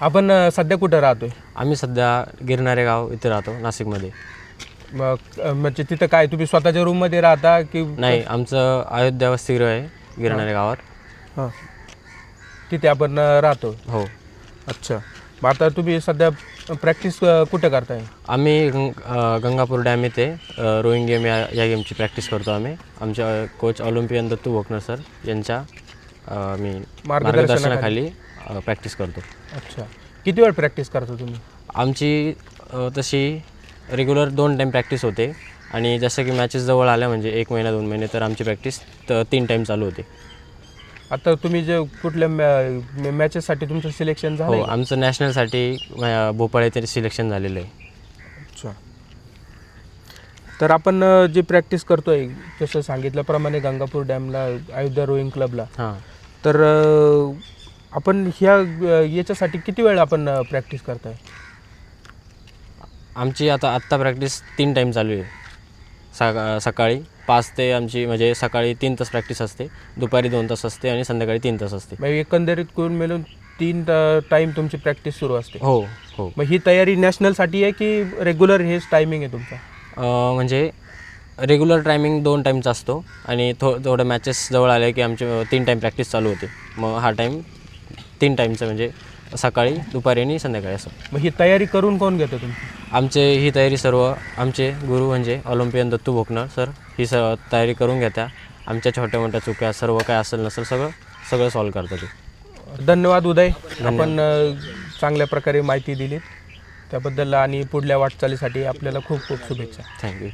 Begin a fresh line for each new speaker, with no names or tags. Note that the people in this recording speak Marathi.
आपण अ, सध्या कुठं राहतोय?
आम्ही सध्या गिरणारे गाव इथे राहतो नाशिकमध्ये.
मग अ, म्हणजे तिथं काय तुम्ही स्वतःच्या रूममध्ये राहता की
नाही आमचं अयोध्या वसतिगृह आहे गिरणारे गावात.
हां. तिथे आपण अ, राहतो
हो.
अच्छा. मग आता तुम्ही सध्या प्रॅक्टिस कुठं करताय?
आम्ही गंग अ, गंगापूर डॅम येथे अ, रोईंग गेम या या गेमची प्रॅक्टिस करतो आम्ही. आमच्या coach olympian Dattu Bhoknar sir यांच्या अ, मी मार्गदर्शनाखाली. प्रॅक्टिस करतो.
अच्छा. किती वेळ प्रॅक्टिस करता तुम्ही?
आमची तशी रेग्युलर दोन टाईम प्रॅक्टिस होते. आणि जसं की मॅचेस जवळ आल्या म्हणजे एक महिना दोन महिने तर आमची प्रॅक्टिस त तीन टाईम चालू होते.
आता तुम्ही जे कुठल्या मॅ मॅचेससाठी तुमचं सिलेक्शन झालं
हो आमचं नॅशनलसाठी भोपाळ येथे सिलेक्शन झालेलं आहे.
अच्छा. तर आपण जी प्रॅक्टिस करतोय जसं सांगितल्याप्रमाणे गंगापूर डॅमला अयोध्या रोईंग क्लबला
हां.
तर आपण ह्या अ, याच्यासाठी किती वेळ आपण प्रॅक्टिस करताय?
आमची आता आत्ता प्रॅक्टिस तीन टाईम चालू आहे. सका सकाळी पाच ते आमची म्हणजे सकाळी तीन तास प्रॅक्टिस असते दुपारी दोन तास असते आणि संध्याकाळी तीन तास असते.
मग एकंदरीत करून मिळून तीन टाईम तुमची प्रॅक्टिस सुरू असते.
हो हो.
मग ही तयारी नॅशनलसाठी आहे की रेग्युलर हेच टायमिंग आहे तुमचा?
अ, म्हणजे रेग्युलर टायमिंग दोन टाईमचा असतो आणि थो थोडं मॅचेस जवळ आले की आमचे तीन टाईम प्रॅक्टिस चालू होते. मग हा टाईम तीन टाईमचं म्हणजे सकाळी दुपारी आणि संध्याकाळी असं.
मग ही तयारी करून कोण घेतं तुमची
आमचे ही तयारी सर्व आमचे गुरु म्हणजे ऑलिम्पियन दत्तू भोकनर सर ही स तयारी करून घेत्या. आमच्या छोट्या मोठ्या चुक्या सर्व काय असेल नसेल सगळं सगळं सॉल्व करतात ते.
धन्यवाद उदय. आपण अ, चांगल्या प्रकारे माहिती दिलीत. त्याबद्दल आणि पुढल्या वाटचालीसाठी आपल्याला खूप खूप शुभेच्छा.
थँक्यू